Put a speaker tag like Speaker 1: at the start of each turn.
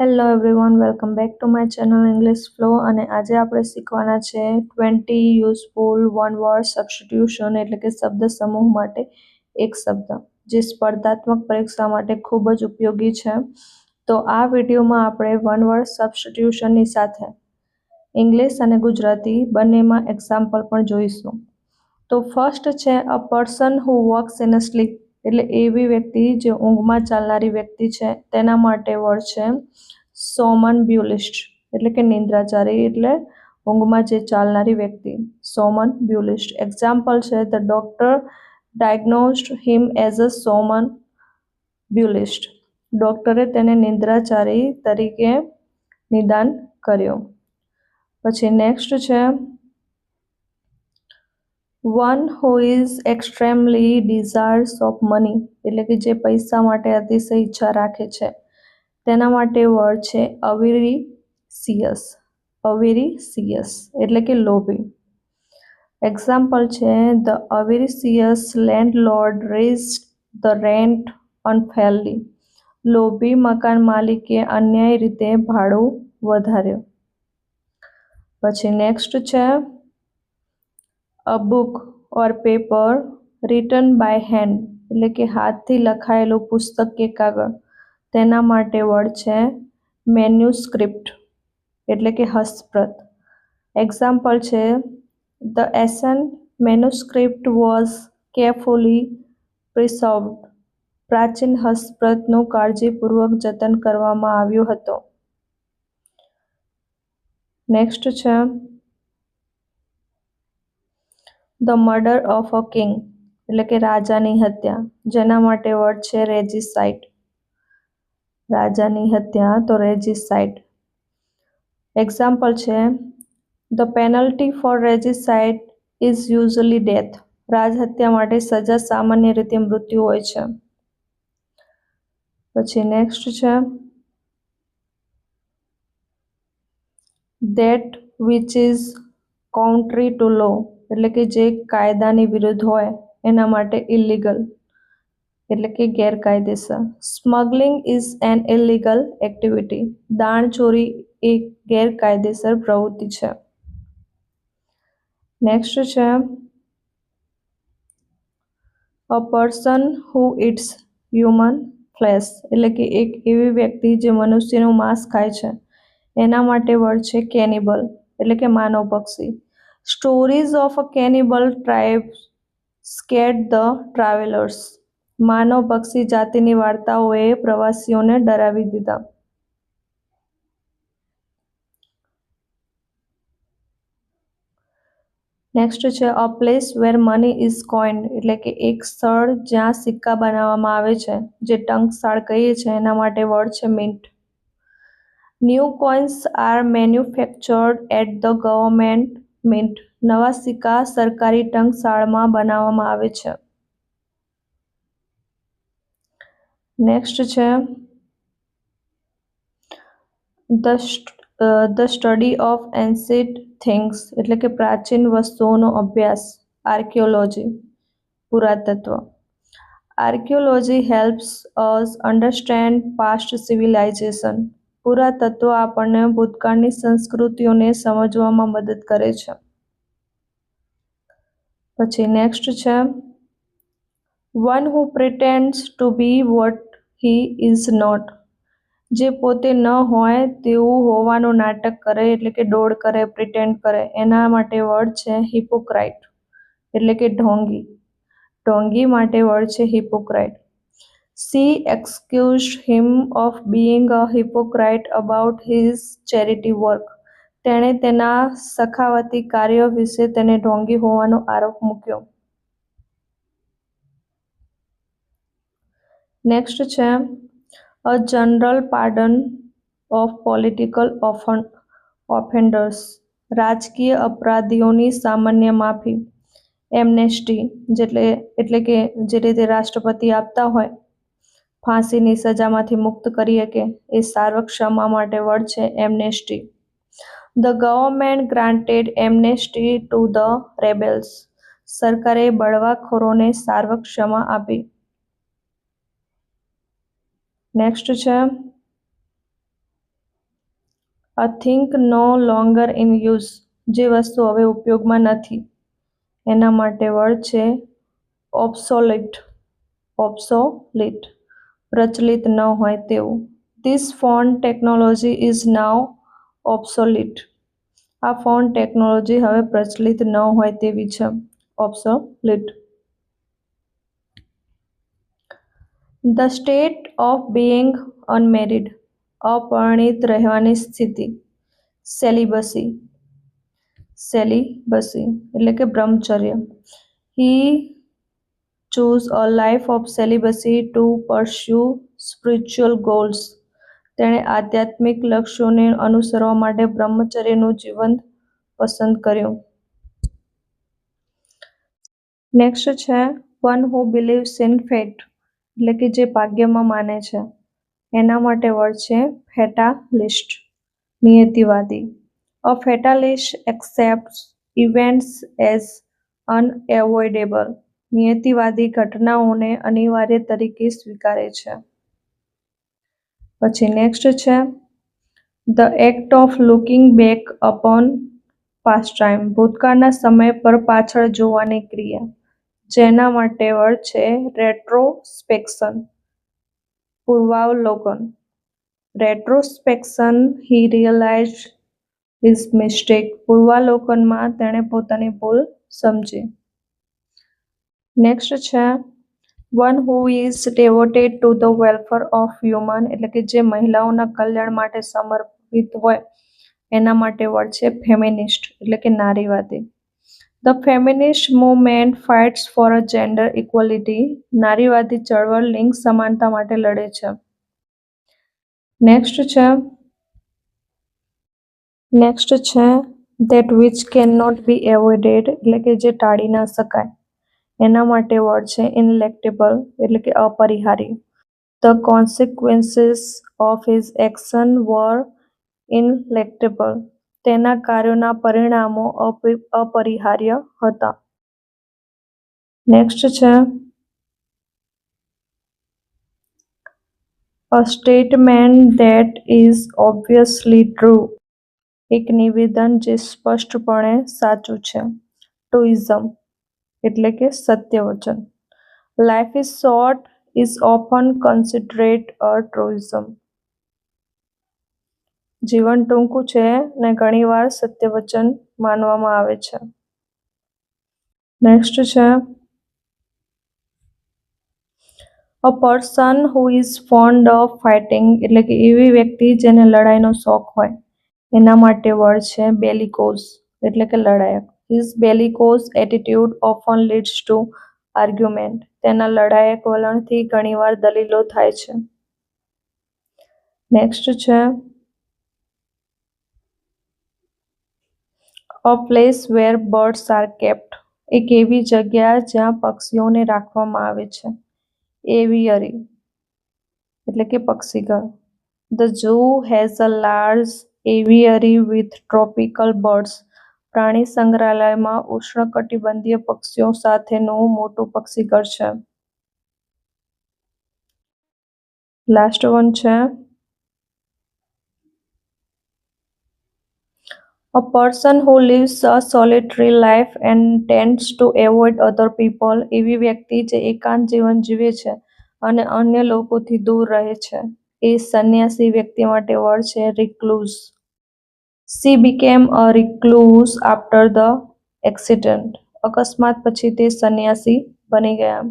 Speaker 1: Hello everyone welcome back to my channel English Flow અને આજે આપણે શીખવાના છે twenty useful one word substitution એટલે કે શબ્દ સમૂહ માટે એક શબ્દ, જે સ્પર્ધાત્મક પરીક્ષા માટે ખૂબ જ ઉપયોગી છે. તો આ વિડીયોમાં આપણે વન વર્ડ સબસ્ટિટ્યુશનની સાથે ઇંગ્લિશ અને ગુજરાતી બંનેમાં એક્ઝામ્પલ પણ જોઈશું. તો ફર્સ્ટ છે a person who works in a sleep એટલે એવી વ્યક્તિ જે ઊંઘમાં ચાલનારી વ્યક્તિ છે, તેના માટે વર્ડ છે સોમન બ્યુલિસ્ટ. એટલે કે નિંદ્રાચારી, એટલે ઊંઘમાં જે ચાલનારી વ્યક્તિ. Somnambulist. એક્ઝામ્પલ છે the doctor diagnosed him as a somnambulist. ડૉક્ટરે તેને નિંદ્રાચારી તરીકે નિદાન કર્યો. પછી નેક્સ્ટ છે one who is extremely desirous of money એટલે કે જે પૈસા માટે અતિશય ઈચ્છા રાખે છે. તેના માટે વર્ડ છે અવેરી સિયસ અવેરી સિયસ એટલે કે લોભી. એક્ઝામ્પલ છે the avaricious landlord raise the rent unfairly લોભી મકાન માલિકે અન્યાય રીતે ભાડું વધાર્યું. પછી નેક્સ્ટ છે a book or paper written by hand એટલે કે હાથથી લખાયેલું પુસ્તક કે કાગળ. તેના માટે વર્ડ છે મેન્યુસ્ક્રિપ્ટ એટલે કે હસ્તપ્રત. એક્ઝામ્પલ છે the ancient manuscript was carefully preserved પ્રાચીન હસ્તપ્રતનું કાળજીપૂર્વક જતન કરવામાં આવ્યું હતું. નેક્સ્ટ છે the murder of a king, એટલે કે રાજાની હત્યા. જેના માટે વર્ડ છે રેજિસાઇટ રાજાની હત્યા તો રેજિસાઇટ એક્ઝામ્પલ છે the penalty for regicide is usually death રાજહત્યા માટે સજા સામાન્ય રીતે મૃત્યુ હોય છે. પછી નેક્સ્ટ છે that which is contrary to law એટલે કે જે કાયદાની વિરુદ્ધ હોય, એના માટે ઇલીગલ એટલે કે ગેરકાયદેસર. Smuggling is an illegal activity દાણચોરી એક ગેરકાયદેસર પ્રવૃત્તિ છે. નેક્સ્ટ છે a person who eats human flesh એટલે કે એક એવી વ્યક્તિ જે મનુષ્યનું માંસ ખાય છે. એના માટે વર્ડ છે કેનિબલ એટલે કે માનવ પક્ષી. Stories of a cannibal tribe scared the travellers માનવ પક્ષી જાતિની વાર્તાઓએ પ્રવાસીઓને ડરાવી દીધા. નેક્સ્ટ છે a place where money is coined એટલે કે એક સ્થળ જ્યાં સિક્કા બનાવવામાં આવે છે, જે ટંકશાળ કહીએ છીએ, એના માટે વર્ડ છે mint new coins are manufactured at the government mint નવા સિક્કા સરકારી ટંકશાળમાં બનાવવામાં આવે છે. નેક્સ્ટ છે. The study of ancient things એટલે કે પ્રાચીન વસ્તુઓનો અભ્યાસ, આર્કિયોલોજી, પુરાતત્વ. Archaeology helps us understand past civilisation. પુરાતત્વ આપણને ભૂતકાળની સંસ્કૃતિઓને સમજવામાં મદદ કરે છે. પછી નેક્સ્ટ છે one who pretends to be what he is not જે પોતે ન હોય તેવું હોવાનું નાટક કરે, એટલે કે ડોળ કરે પ્રિટેન્ડ કરે. એના માટે વર્ડ છે હિપોક્રાઇટ એટલે કે ઢોંગી. ઢોંગી માટે વર્ડ છે hypocrite she accused him of being a hypocrite about his charity work તેણે તેના સખાવતી કાર્ય વિશે તેને ઢોંગી હોવાનો આરોપ મૂક્યો. નેક્સ્ટ છે a general pardon of political offenders રાજકીય અપરાધીઓની સામાન્ય માફી. એમનેસ્ટી જેટલે, એટલે કે જે રીતે રાષ્ટ્રપતિ આપતા હોય ફાંસીની સજામાંથી મુક્ત કરી શકે એ સાર્વક્ષમા માટે વર્ડ છે amnesty. The government granted amnesty to the rebels. સરકારે બળવાખોરોને સાર્વક્ષમા આપી. નેક્સ્ટ છે. A thing no longer in use, જે વસ્તુ હવે ઉપયોગમાં નથી. એના માટે વર્ડ છે ઓબ્સોલિટ. ઓબ્સોલિટ. પ્રચલિત ન હોય તેવું. This phone technology is now obsolete આ ફોન ટેકનોલોજી હવે પ્રચલિત ન હોય તેવી છે. Obsolete the state of being unmarried અપરિણિત રહેવાની સ્થિતિ. સેલિબસી સેલિબસી એટલે કે બ્રહ્મચર્ય. He choose a life of celibacy to pursue spiritual goals તેણે આધ્યાત્મિક લક્ષ્યોને અનુસરવા માટે બ્રહ્મચર્યનું જીવન પસંદ કર્યું. નેક્સ્ટ છે one who believes in fate એટલે કે જે ભાગ્યમાં માને છે. એના માટે વર્ડ છે fatalist નિયતિવાદી. A fatalist accept events as unavoidable નિયતિવાદી ઘટનાઓને અનિવાર્ય તરીકે સ્વીકારે છે. પછી નેક્સ્ટ છે the act of looking back upon past time ભૂતકાળના સમય પર પાછળ જોવાની ક્રિયા, જેના માટે વર્ડ છે retrospection પૂર્વાવલોકન. Retrospection he realise his mistake પૂર્વાવલોકનમાં તેણે પોતાની ભૂલ સમજી. નેક્સ્ટ છે one who is devoted to the welfare of human એટલે કે જે મહિલાઓના કલ્યાણ માટે સમર્પિત હોય, એના માટે વર્ડ છે ફેમિનિસ્ટ એટલે કે નારીવાદી. The feminist movement fights for a gender equality નારીવાદી ચળવળ લિંગ સમાનતા માટે લડે છે. નેક્સ્ટ છે નેક્સ્ટ છે that which can not be avoided એટલે કે જે ટાળી ના શકાય. એના માટે વર્ડ છે ઇનલેક્ટેબલ એટલે કે અપરિહારી the consequences of his action were ineluctable તેના કાર્યોના પરિણામો અપ- અપરિહાર્ય હતા. નેક્સ્ટ છે. A statement that is obviously true એક નિવેદન જે સ્પષ્ટપણે સાચું છે. ટુઇઝમ એટલે કે સત્ય વચન life is short is often considered a truism જીવન ટૂંકું છે ને ઘણીવાર સત્ય વચન માનવામાં આવે છે. નેક્સ્ટ છે a person who is fond of fighting એટલે કે એવી વ્યક્તિ જેને લડાઈનો શોખ હોય, એના માટે વર્ડ છે બેલિકોઝ, એટલે કે લડાયક. His bellicose attitude often leads to argument તેના લડાયક વલણથી ઘણીવાર દલીલો થાય છે. નેક્સ્ટ છે a place where birds are kept એક એવી જગ્યા જ્યાં પક્ષીઓને રાખવામાં આવે છે. એવિયરી એટલે કે પક્ષીઘર. The zoo has a large aviary with tropical birds પ્રાણી સંગ્રહાલયમાં ઉષ્ણકટિબંધીય પક્ષીઓ સાથેનું મોટું પક્ષીઘર છે. લાસ્ટ વન છે. A person who lives a solitary life and tends to avoid other people એવી વ્યક્તિ જે એકાંત જીવન જીવે છે અને અન્ય લોકોથી દૂર રહે છે. એ સંન્યાસી વ્યક્તિ માટે વર્ડ છે recluse she became a recluse after the accident અકસ્માત પછી તે સંન્યાસી બની ગયા.